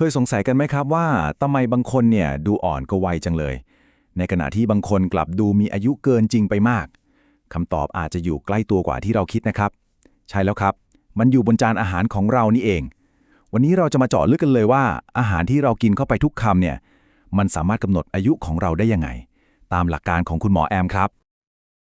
เคยสงสัยกันไหมครับว่าทำไมบางคนเนี่ยดูอ่อนก็วัยจังเลย ในขณะที่บางคนกลับดูมีอายุเกินจริงไปมากคำตอบอาจจะอยู่ใกล้ตัวกว่าที่เราคิดนะครับ ใช่แล้วครับ มันอยู่บนจานอาหารของเรานี่เอง วันนี้เราจะมาเจาะลึกกันเลยว่า อาหารที่เรากินเข้าไปทุกคำเนี่ยมันสามารถกำหนดอายุของเราได้ยังไง ตามหลักการของคุณหมอแอมครับ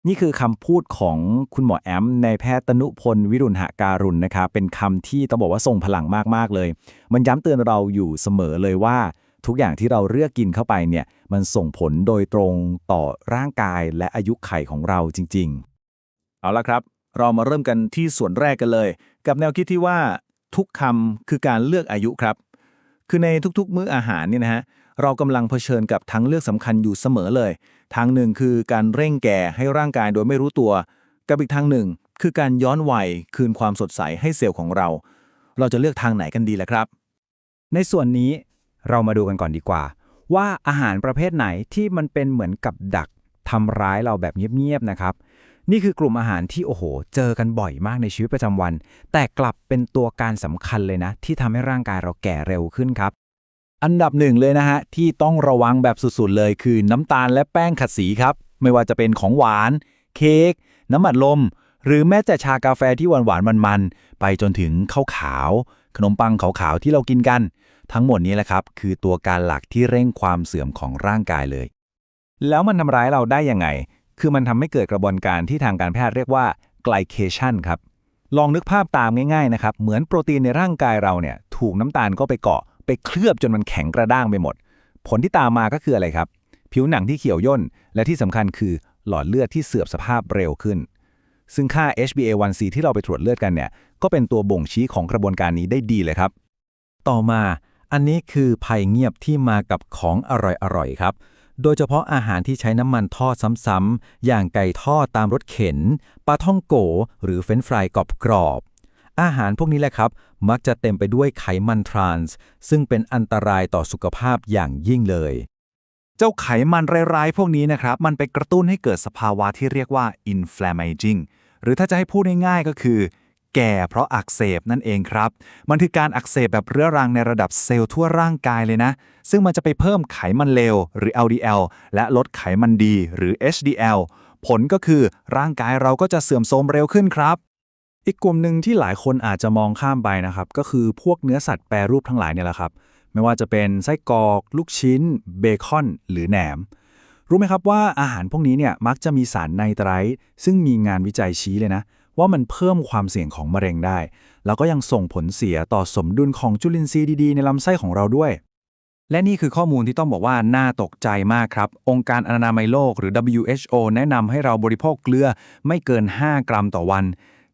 นี่คือคำพูดของคุณหมอแอมในแพทย์ตนุพลวิรุณหการุณนะครับ เป็นคำที่ต้องบอกว่าทรงพลังมาก ๆ เลย มันย้ำเตือนเราอยู่เสมอเลยว่า ทุกอย่างที่เราเลือกกินเข้าไปเนี่ย มันส่งผลโดยตรงต่อร่างกายและอายุไขของเราจริงเอาละครับ เรามาเริ่มกันที่ส่วนแรกกันเลย กับแนวคิดที่ว่าทุกคำคือการเลือกอายุครับ คือในทุกๆ มื้ออาหารเนี่ยนะฮะเรากำลังเผชิญกับทั้งเลือกสำคัญอยู่เสมอเลย ทางหนึ่งคือการเร่งแก่ให้ร่างกายโดยไม่รู้ตัว กับอีกทางหนึ่ง คือการย้อนวัยคืนความสดใสให้เซลล์ของเรา เราจะเลือกทางไหนกันดีล่ะครับ ในส่วนนี้เรามาดูกันก่อนดีกว่า ว่าอาหารประเภทไหนที่มันเป็นเหมือนกับดักทำร้ายเราแบบเงียบๆนะครับ นี่คือกลุ่มอาหารที่โอ้โห เจอกันบ่อยมากในชีวิตประจำวัน แต่กลับเป็นตัวการสำคัญเลยนะ ที่ทำให้ร่างกายเราแก่เร็วขึ้นครับ อันดับหนึ่งเลยนะฮะ ที่ต้องระวังแบบสุดๆเลยคือน้ำตาลและแป้งขัดสีครับ ไม่ว่าจะเป็นของหวาน เค้กน้ำมันลม หรือแม้แต่ชากาแฟที่หวานๆมันๆ ไปจนถึงข้าวขาว ขนมปังขาวๆที่เรากินกัน ทั้งหมดนี้แหละครับ คือตัวการหลักที่เร่งความเสื่อมของร่างกายเลย แล้วมันทำร้ายเราได้ยังไง คือมันทำให้เกิดกระบวนการที่ทางการแพทย์เรียกว่า glycation ครับลองนึกภาพตามง่ายๆนะครับเหมือนโปรตีนในร่างกายเราเนี่ยถูกน้ำตาลก็ไปเกาะ ไปเคลือบจนมันแข็งกระด้างไปหมด ผลที่ตามมาก็คืออะไรครับ ผิวหนังที่เขียวย่น และที่สำคัญคือหลอดเลือดที่เสื่อมสภาพเร็วขึ้น ซึ่งค่า HbA1c ที่เราไปตรวจเลือดกันเนี่ย ก็เป็นตัวบ่งชี้ของกระบวนการนี้ได้ดีเลยครับ ต่อมาอันนี้คือภัยเงียบที่มากับของอร่อยๆครับ โดยเฉพาะอาหารที่ใช้น้ำมันทอดซ้ำๆอย่างไก่ทอดตามรถเข็นปลาท่องโกหรือเฟรนฟรายกรอบ อาหารพวกนี้แหละครับ มักจะเต็มไปด้วยไขมันทรานส์ซึ่งเป็นอันตรายต่อสุขภาพอย่างยิ่งเลย เจ้าไขมันร้ายๆพวกนี้นะครับ มันไปกระตุ้นให้เกิดสภาวะที่เรียกว่า inflammaging หรือถ้าจะให้พูดง่ายๆก็คือ แก่เพราะอักเสบนั่นเองครับ มันคือการอักเสบแบบเรื้อรังในระดับเซลล์ทั่วร่างกายเลยนะ ซึ่งมันจะไปเพิ่มไขมันเลวหรือ LDL และลดไขมันดีหรือ HDL ผลก็คือร่างกายเราก็จะเสื่อมโทรมเร็วขึ้นครับ อีกกลุ่มหนึ่งที่หลายคนอาจจะมองข้ามไปนะครับ ก็คือพวกเนื้อสัตว์แปรรูปทั้งหลายเนี่ยแหละครับ ไม่ว่าจะเป็นไส้กรอก ลูกชิ้น เบคอน หรือแหนม รู้ไหมครับว่าอาหารพวกนี้เนี่ยมักจะมีสารไนไตรท์ซึ่งมีงานวิจัยชี้เลยนะ ว่ามันเพิ่มความเสี่ยงของมะเร็งได้ แล้วก็ยังส่งผลเสียต่อสมดุลของจุลินทรีย์ดีๆในลำไส้ของเราด้วย และนี่คือข้อมูลที่ต้องบอกว่าน่าตกใจมากครับ องค์การอนามัยโลกหรือ WHO แนะนำให้เราบริโภคเกลือไม่เกิน 5 กรัมต่อวัน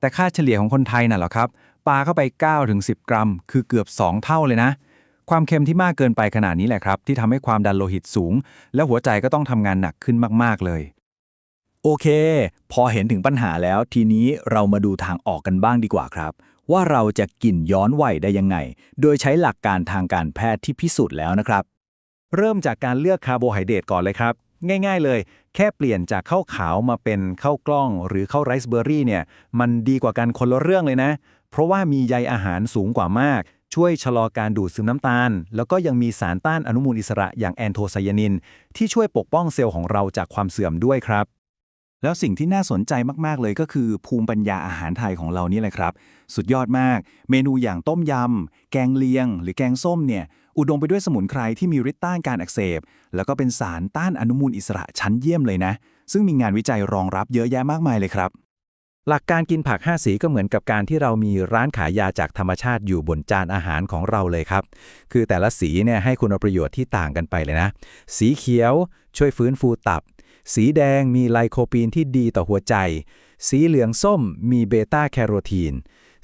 แต่ค่าเฉลี่ยของคนไทยน่ะเหรอครับปลาเข้าไป 9-10 กรัม คือเกือบ 2 เท่าเลยนะ ความเค็มที่มากเกินไปขนาดนี้แหละครับ ที่ทำให้ความดันโลหิตสูง และหัวใจก็ต้องทำงานหนักขึ้นมาก ๆ เลย โอเค พอเห็นถึงปัญหาแล้วทีนี้เรามาดูทางออกกันบ้างดีกว่าครับ ว่าเราจะกินย้อนวัยได้ยังไง โดยใช้หลักการทางการแพทย์ที่พิสูจน์แล้วนะครับ เริ่มจากการเลือกคาร์โบไฮเดรตก่อนเลยครับ ง่ายๆเลย แค่เปลี่ยนจากข้าวขาวมาเป็นข้าวกล้องหรือข้าวไรซ์เบอร์รี่เนี่ยมันดีกว่ากันคนละเรื่องเลยนะ เพราะว่ามีใยอาหารสูงกว่ามาก ช่วยชะลอการดูดซึมน้ำตาล แล้วก็ยังมีสารต้านอนุมูลอิสระอย่างแอนโทไซยานิน ที่ช่วยปกป้องเซลล์ของเราจากความเสื่อมด้วยครับ แล้วสิ่งที่น่าสนใจมาก ๆ เลยก็คือภูมิปัญญาอาหารไทยของเรานี่แหละครับ สุดยอดมาก เมนูอย่างต้มยำ แกงเลียง หรือแกงส้มเนี่ย อุดมไปด้วยสมุนไพรที่มีฤทธิ์ต้านการอักเสบ แล้วก็เป็นสารต้านอนุมูลอิสระชั้นเยี่ยมเลยนะ ซึ่งมีงานวิจัยรองรับเยอะแยะมากมายเลยครับ หลักการกินผัก 5 สีก็เหมือนกับการที่เรามีร้านขายยาจากธรรมชาติอยู่บนจานอาหารของเราเลยครับ คือแต่ละสีเนี่ยให้คุณประโยชน์ที่ต่างกันไปเลยนะ สีเขียว ช่วยฟื้นฟูตับ สีแดงมีไลโคปีนที่ดีต่อหัวใจ สีเหลืองส้มมีเบต้าแคโรทีน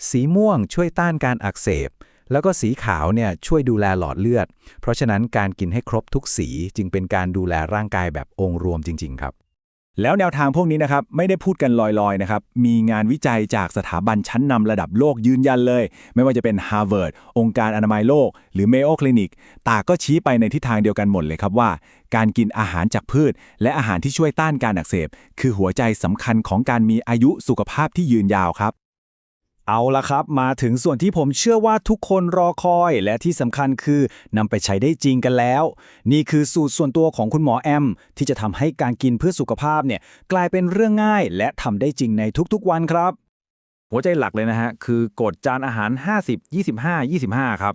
สีม่วงช่วยต้านการอักเสบ แล้วก็สีขาวเนี่ยช่วยดูแลหลอดเลือด เพราะฉะนั้นการกินให้ครบทุกสีจึงเป็นการดูแลร่างกายแบบองค์รวมจริง ๆ ครับ แล้วแนวทางพวกนี้นะครับไม่ได้พูดกันลอยๆนะครับมีงานวิจัยจากสถาบันชั้นนำระดับโลกยืนยันเลย ไม่ว่าจะเป็น Harvard องค์การอนามัยโลก หรือ Mayo Clinic ตาก็ชี้ไปในทิศทางเดียวกันหมดเลยครับว่า การกินอาหารจากพืช และอาหารที่ช่วยต้านการอักเสบ คือหัวใจสำคัญของการมีอายุสุขภาพที่ยืนยาวครับ เอาละครับ มาถึงส่วนที่ผมเชื่อว่าทุกคนรอคอย และที่สำคัญคือนำไปใช้ได้จริงกันแล้ว นี่คือสูตรส่วนตัวของคุณหมอแอม ที่จะทำให้การกินเพื่อสุขภาพเนี่ยกลายเป็นเรื่องง่าย และทำได้จริงในทุกๆวันครับ หัวใจหลักเลยนะฮะ คือกฎจานอาหาร 50 25 25 ครับ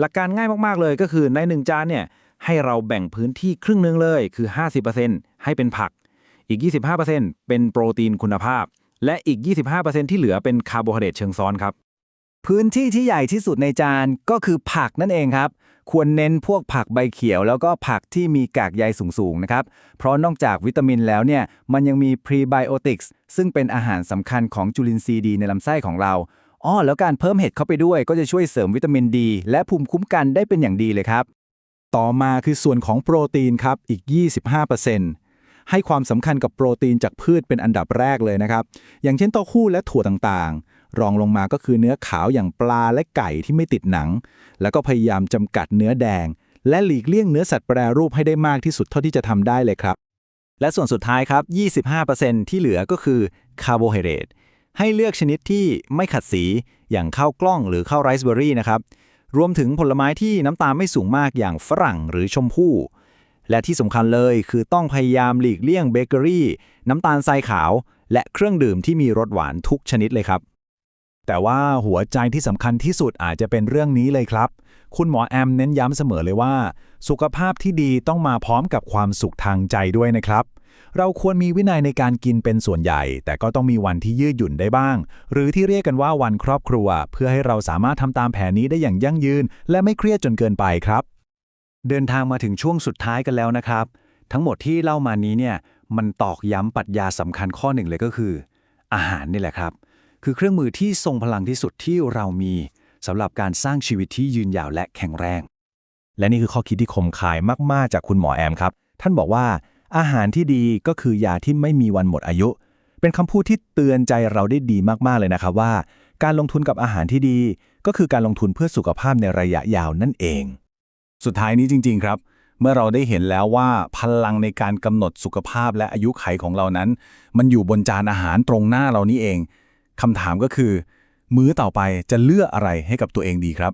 หลักการง่ายมากๆเลยก็คือใน 1 จานเนี่ยให้เราแบ่งพื้นที่ครึ่งนึงเลยคือ 50%ให้เป็นผัก อีก 25%เป็นโปรตีนคุณภาพ และอีก 25%ที่เหลือเป็นคาร์โบไฮเดรตเชิงซ้อนครับ พื้นที่ที่ใหญ่ที่สุดในจานก็คือผักนั่นเองครับ ควรเน้นพวกผักใบเขียว แล้วก็ผักที่มีกากใยสูงๆนะครับ เพราะนอกจากวิตามินแล้วเนี่ย มันยังมีพรีไบโอติกส์ซึ่งเป็นอาหารสำคัญของจุลินทรีย์ดีในลำไส้ของเราอ้อแล้วการเพิ่มเห็ดเข้าไปด้วยก็จะช่วยเสริมวิตามินดี และภูมิคุ้มกันได้เป็นอย่างดีเลยครับ ต่อมาคือส่วนของโปรตีนครับอีก 25% ให้ความสำคัญกับโปรตีนจากพืชเป็นอันดับแรกเลยนะครับ อย่างเช่นเต้าหู้และถั่วต่างๆ รองลงมาก็คือเนื้อขาวอย่างปลาและไก่ที่ไม่ติดหนัง แล้วก็พยายามจำกัดเนื้อแดง และหลีกเลี่ยงเนื้อสัตว์แปรรูปให้ได้มากที่สุดเท่าที่จะทำได้เลยครับ และส่วนสุดท้ายครับ 25%ที่เหลือก็คือคาร์โบไฮเดรตให้เลือกชนิดที่ไม่ขัดสีอย่างข้าวกล้องหรือข้าวไรซ์เบอร์รี่นะครับรวมถึงผลไม้ที่น้ำตาลไม่สูงมากอย่างฝรั่งหรือชมพู่ และที่สำคัญเลยคือต้องพยายามหลีกเลี่ยงเบเกอรี่ น้ำตาลทรายขาว และเครื่องดื่มที่มีรสหวานทุกชนิดเลยครับ แต่ว่าหัวใจที่สำคัญที่สุดอาจจะเป็นเรื่องนี้เลยครับ คุณหมอแอมเน้นย้ำเสมอเลยว่า สุขภาพที่ดีต้องมาพร้อมกับความสุขทางใจด้วยนะครับเราควรมีวินัยในการกินเป็นส่วนใหญ่ แต่ก็ต้องมีวันที่ยืดหยุ่นได้บ้าง หรือที่เรียกกันว่าวันครอบครัว เพื่อให้เราสามารถทำตามแผนนี้ได้อย่างยั่งยืน และไม่เครียดจนเกินไปครับ เดินทางมาถึงช่วงสุดท้ายกันแล้วนะครับ ทั้งหมดที่เล่ามานี้เนี่ยมันตอกย้ำปรัชญาสำคัญข้อหนึ่งเลยก็คือ อาหารนี่แหละครับ คือเครื่องมือที่ทรงพลังที่สุดที่เรามีสำหรับการสร้างชีวิตที่ยืนยาวและแข็งแรง และนี่คือข้อคิดที่คมคายมากๆ จากคุณหมอแอมครับ ท่านบอกว่า อาหารที่ดีก็คือยาที่ไม่มีวันหมดอายุ เป็นคำพูดที่เตือนใจเราได้ดีมากๆเลยนะครับว่า การลงทุนกับอาหารที่ดี ก็คือการลงทุนเพื่อสุขภาพในระยะยาวนั่นเอง สุดท้ายนี้จริง ๆ ครับ เมื่อเราได้เห็นแล้วว่าพลังในการกำหนดสุขภาพและอายุไขของเรานั้น มันอยู่บนจานอาหารตรงหน้าเรานี่เองคำถามก็คือ มื้อต่อไปจะเลือกอะไรให้กับตัวเองดีครับ